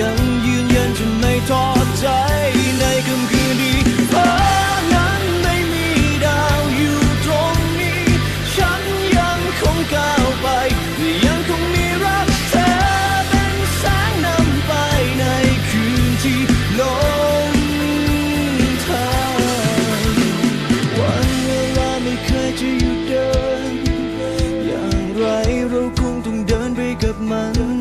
ยังยืนยันจะไม่ท้อใจในค่ำคืนดีเพราะนั้นไม่มีดาวอยู่ตรงนี้ ฉันยังคงก้าวไป ยังคงมีรักเธอเป็นแสงนำไปในคืนที่ลงทางวันเวลาไม่เคยจะหยุดเดิน อย่างไรเราคงต้องเดินไปกับมัน